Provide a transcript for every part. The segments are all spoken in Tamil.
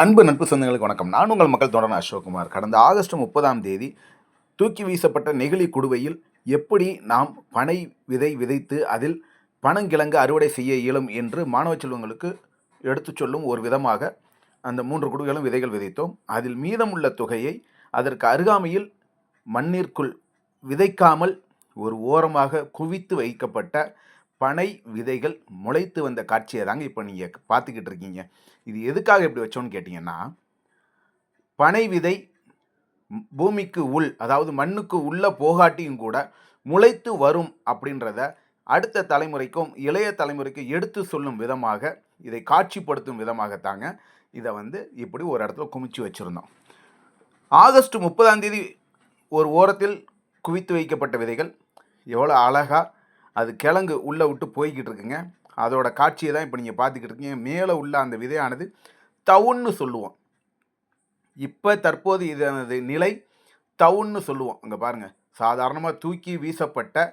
அன்பு நட்பு சொந்தங்களுக்கு வணக்கம். நான் உங்கள் மக்கள் தொடர்ந்து அசோக்குமார். கடந்த ஆகஸ்ட் முப்பதாம் தேதி தூக்கி வீசப்பட்ட நெகிழி குடுவையில் எப்படி நாம் பனை விதை விதைத்து அதில் பனங்கிழங்கு அறுவடை செய்ய இயலும் என்று மாணவ செல்வங்களுக்கு எடுத்துச் சொல்லும் ஒரு விதமாக அந்த மூன்று குடுவைகளும் விதைகள் விதைத்தோம். அதில் மீதமுள்ள தொகையை அதற்கு அருகாமையில் மண்ணிற்குள் விதைக்காமல் ஒரு ஓரமாக குவித்து வைக்கப்பட்ட பனை விதைகள் முளைத்து வந்த காட்சியை தாங்க இப்போ நீங்கள் பார்த்துக்கிட்டு இருக்கீங்க. இது எதுக்காக இப்படி வச்சோன்னு கேட்டிங்கன்னா பனை விதை பூமிக்கு உள் அதாவது மண்ணுக்கு உள்ளே போகாட்டியும் கூட முளைத்து வரும் அப்படின்றத அடுத்த தலைமுறைக்கும் இளைய தலைமுறைக்கும் எடுத்து சொல்லும் விதமாக இதை காட்சிப்படுத்தும் விதமாகத்தாங்க இதை வந்து இப்படி ஒரு இடத்துல குமிச்சு வச்சுருந்தோம். ஆகஸ்ட் முப்பதாம் தேதி ஒரு ஓரத்தில் குவித்து வைக்கப்பட்ட விதைகள் எவ்வளோ அழகாக அது கிழங்கு உள்ளே விட்டு போய்கிட்டு இருக்குங்க. அதோட காட்சியை தான் இப்போ நீங்கள் பார்த்துக்கிட்டு இருக்கீங்க. மேலே உள்ள அந்த விதையானது தவுன்னு சொல்லுவோம். இப்போ தற்போது இதனது நிலை தவுன்னு சொல்லுவோம். அங்கே பாருங்கள் சாதாரணமாக தூக்கி வீசப்பட்ட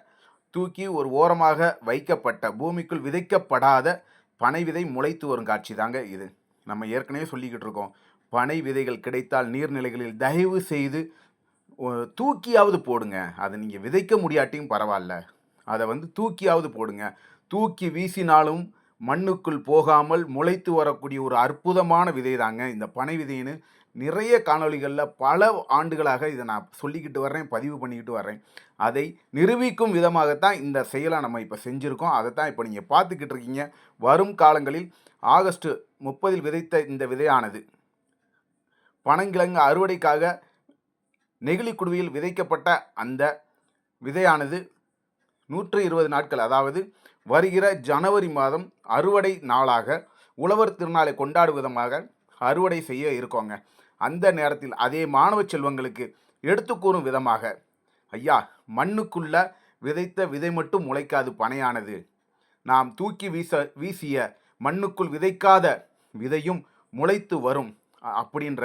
தூக்கி ஒரு ஓரமாக வைக்கப்பட்ட பூமிக்குள் விதைக்கப்படாத பனை விதை முளைத்து வரும் காட்சி தாங்க இது. நம்ம ஏற்கனவே சொல்லிக்கிட்டு இருக்கோம். பனை விதைகள் கிடைத்தால் நீர்நிலைகளில் தயவு செய்து தூக்கியாவது போடுங்க. அதை நீங்கள் விதைக்க முடியாட்டியும் பரவாயில்ல. அதை வந்து தூக்கியாவது போடுங்க. தூக்கி வீசினாலும் மண்ணுக்குள் போகாமல் முளைத்து வரக்கூடிய ஒரு அற்புதமான விதை தாங்க இந்த பனை விதைன்னு நிறைய காணொளிகளில் பல ஆண்டுகளாக இதை நான் சொல்லிக்கிட்டு வர்றேன் பதிவு பண்ணிக்கிட்டு வர்றேன். அதை நிரூபிக்கும் விதமாகத்தான் இந்த செயலை நம்ம இப்போ செஞ்சுருக்கோம். அதை தான் இப்போ நீங்கள் பார்த்துக்கிட்டு இருக்கீங்க. வரும் காலங்களில் ஆகஸ்ட் முப்பதில் விதைத்த இந்த விதையானது. பனங்கிழங்கு அறுவடைக்காக நெகிழி குடுவையில் விதைக்கப்பட்ட அந்த விதையானது நூற்று இருபது நாட்கள் அதாவது வருகிற ஜனவரி மாதம் அறுவடை நாளாக உழவர் திருநாளை கொண்டாடும் விதமாக அறுவடை செய்ய இருக்கோங்க. அந்த நேரத்தில் அதே மாணவ செல்வங்களுக்கு எடுத்து கூறும் விதமாக ஐயா மண்ணுக்குள்ள விதைத்த விதை மட்டும் முளைக்காது பனையானது. நாம் தூக்கி வீச வீசிய மண்ணுக்குள் விதைக்காத விதையும் முளைத்து வரும். அப்படின்ற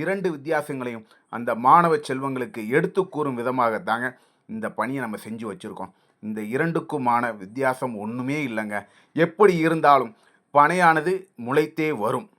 இரண்டு வித்தியாசங்களையும் அந்த மாணவ செல்வங்களுக்கு எடுத்து கூறும் விதமாகத்தாங்க இந்த பணியை நம்ம செஞ்சு வச்சுருக்கோம். இந்த இரண்டுக்குமான வித்தியாசம் ஒன்றுமே இல்லைங்க. எப்படி இருந்தாலும் பனையானது முளைத்தே வரும்.